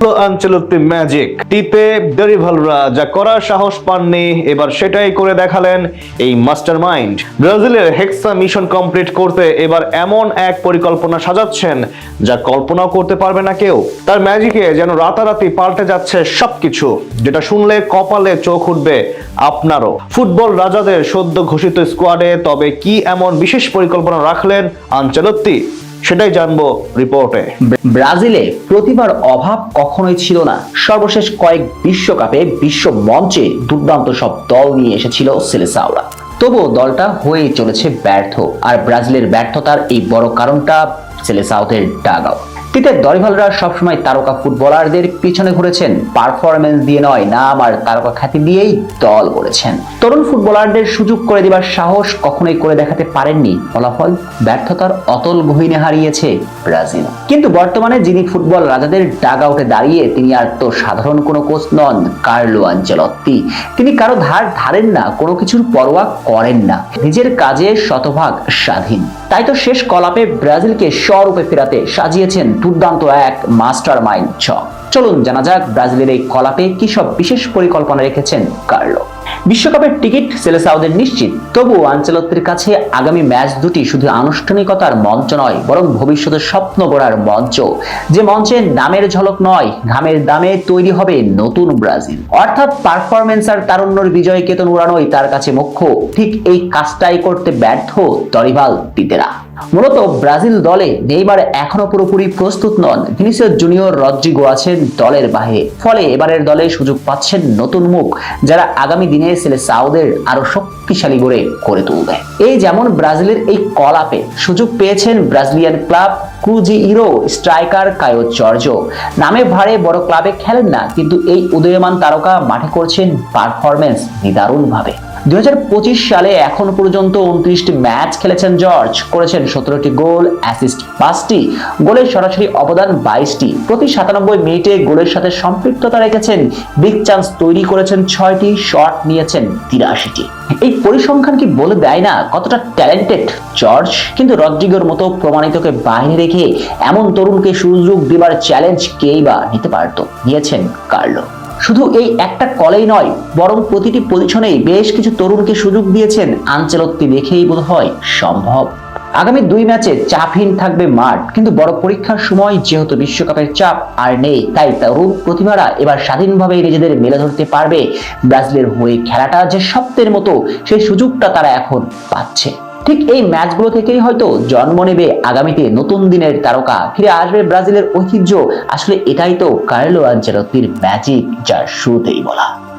আঞ্চলত্তি magic টিপে ডেরিভালরা যা করার সাহস পাননি, এবার সেটাই করে দেখালেন এই মাস্টার মাইন্ড ব্রাজিলের হেক্সা মিশন কমপ্লিট করতে এবার এমন এক পরিকল্পনা সাজাচ্ছেন, যা কল্পনাও করতে পারবে না কেউ। তার ম্যাজিকে যেন রাতারাতি পাল্টে যাচ্ছে সবকিছু, যেটা শুনলে কপালে চোখ উঠবে আপনারও। ফুটবল রাজাদের সদ্য ঘোষিত স্কোয়াডে তবে কি এমন বিশেষ পরিকল্পনা রাখলেন আঞ্চলত্তি সেটাই জানব রিপোর্টে। ব্রাজিলে প্রতিভার অভাব কখনোই ছিল না। সর্বশেষ কয়েক বিশ্বকাপে বিশ্ব মঞ্চে দুর্দান্ত সব দল নিয়ে এসেছিল সেলেসাওরা। তবুও দলটা হয়ে চলেছে ব্যর্থ, আর ব্রাজিলের ব্যর্থতার এই বড় কারণটা সেলেসাউথের ডাগ আউট তিতের দরিভালরা সবসময় তারকা ফুটবলারদের পিছনে ঘুরেছেন। পারফরমেন্স দিয়ে নয়, নাম আর তারকা খ্যাতি দিয়েই দল করেছেন তরুণ ফুটবলারদের সুযোগ করে দেবার সাহস কখনোই করে দেখাতে পারেননি। ফলাফল, ব্যর্থতার অতল গহীনে হারিয়েছে ব্রাজিল। কিন্তু বর্তমানে যিনি ফুটবল রাজাদের ডাগ আউটে দাঁড়িয়ে, তিনি আর তো সাধারণ কোনো কোচ নন, কার্লো আঞ্চলত্তি। তিনি কারও ধার ধারেন না, কোনো কিছুর পরোয়া করেন না। নিজের কাজে শতভাগ স্বাধীন। তাই তো শেষ কলাপে ব্রাজিলকে স্বরূপে ফেরাতে সাজিয়েছেন দুর্দান্ত এক মাস্টার মাইন্ড চলুন জানা যাক ব্রাজিলের এই কলাপে কি সব বিশেষ পরিকল্পনা রেখেছেন কার্লো। বিশ্বকাপের টিকিট সেলেসাউদের নিশ্চিত। তবুও আঞ্চলত্বের কাছে আগামী ম্যাচ দুটি শুধু আনুষ্ঠানিকতার মঞ্চ নয়, বরং ভবিষ্যতের স্বপ্ন গড়ার মঞ্চ। যে মঞ্চে নামের ঝলক নয়, ঘামের দামে তৈরি হবে নতুন ব্রাজিল। অর্থাৎ পারফরমেন্স আর তারুণ্যর বিজয় কেতন উড়ানোই তার কাছে মুখ্য। ঠিক এই কাজটাই করতে ব্যর্থ দরিভাল তিতেরা। মূলত ব্রাজিল দলে নেইমার এখনও পুরোপুরি প্রস্তুত নন। ভিনিসিয়াস জুনিয়র রদ্রিগো আছেন দলের বাহিরে। ফলে এবারের দলে সুযোগ পাচ্ছেন নতুন মুখ, যারা আগামী দিনে সেলে সাউদের আরও শক্তিশালী করে করে তুলবে। এই যেমন ব্রাজিলের এই কলাপে সুযোগ পেয়েছেন Brazilian club Cruzeiro striker Caio Jorge. নামে ভারে বড় ক্লাবে খেলেন না, কিন্তু এই উদয়মান তারকা মাঠে করছেন পারফরমেন্স নিদারুণ দুই সালে এখন পর্যন্ত উনত্রিশটি ম্যাচ খেলেছেন জর্জ। করেছেন সতেরোটি গোল, অ্যাসিস্ট পাঁচটি। গোলের সরাসরি অবদান বাইশটি। প্রতি সাতানব্বই মিনিটে গোলের সাথে সম্পৃক্ততা রেখেছেন। বিগ চান্স তৈরি করেছেন ছয়টি, শট নিয়েছেন তিরাশিটি। এই পরিসংখ্যান কি বলে দেয় না? কতটা ট্যালেন্টেড জর্জ? কিন্তু রদ্রিগোর মতো প্রমাণিতকে বাইরে রেখে এমন তরুণকে সুযোগ দেবার চ্যালেঞ্জ কেই বা নিতে পারত? নিয়েছেন কার্লো। শুধু এই একটা কলেই নয়, বরং প্রতিটি পজিশনেই বেশ কিছু তরুণকে সুযোগ দিয়েছেন আঞ্চলত্তি দেখেই বোধ হয় সম্ভব। আগামী দুই ম্যাচে চাপহীন থাকবে মাঠ, কিন্তু বড় পরীক্ষার সময় যেহেতু বিশ্বকাপের চাপ আর নেই, তাই তরুণ প্রতিভারা এবার স্বাধীনভাবে নিজেদের মেলে ধরতে পারবে ব্রাজিলের হয়ে খেলাটা যে স্বপ্নের মতো, সেই সুযোগটা তারা এখন পাচ্ছে। ঠিক এই ম্যাচগুলো থেকেই হয়তো জন্ম নেবে আগামীতে নতুন দিনের তারকা। ফিরে আসবে ব্রাজিলের ঐতিহ্য। আসলে এটাই তো কার্লো আঞ্চলত্তির ম্যাজিক যার শুরুতেই বলা।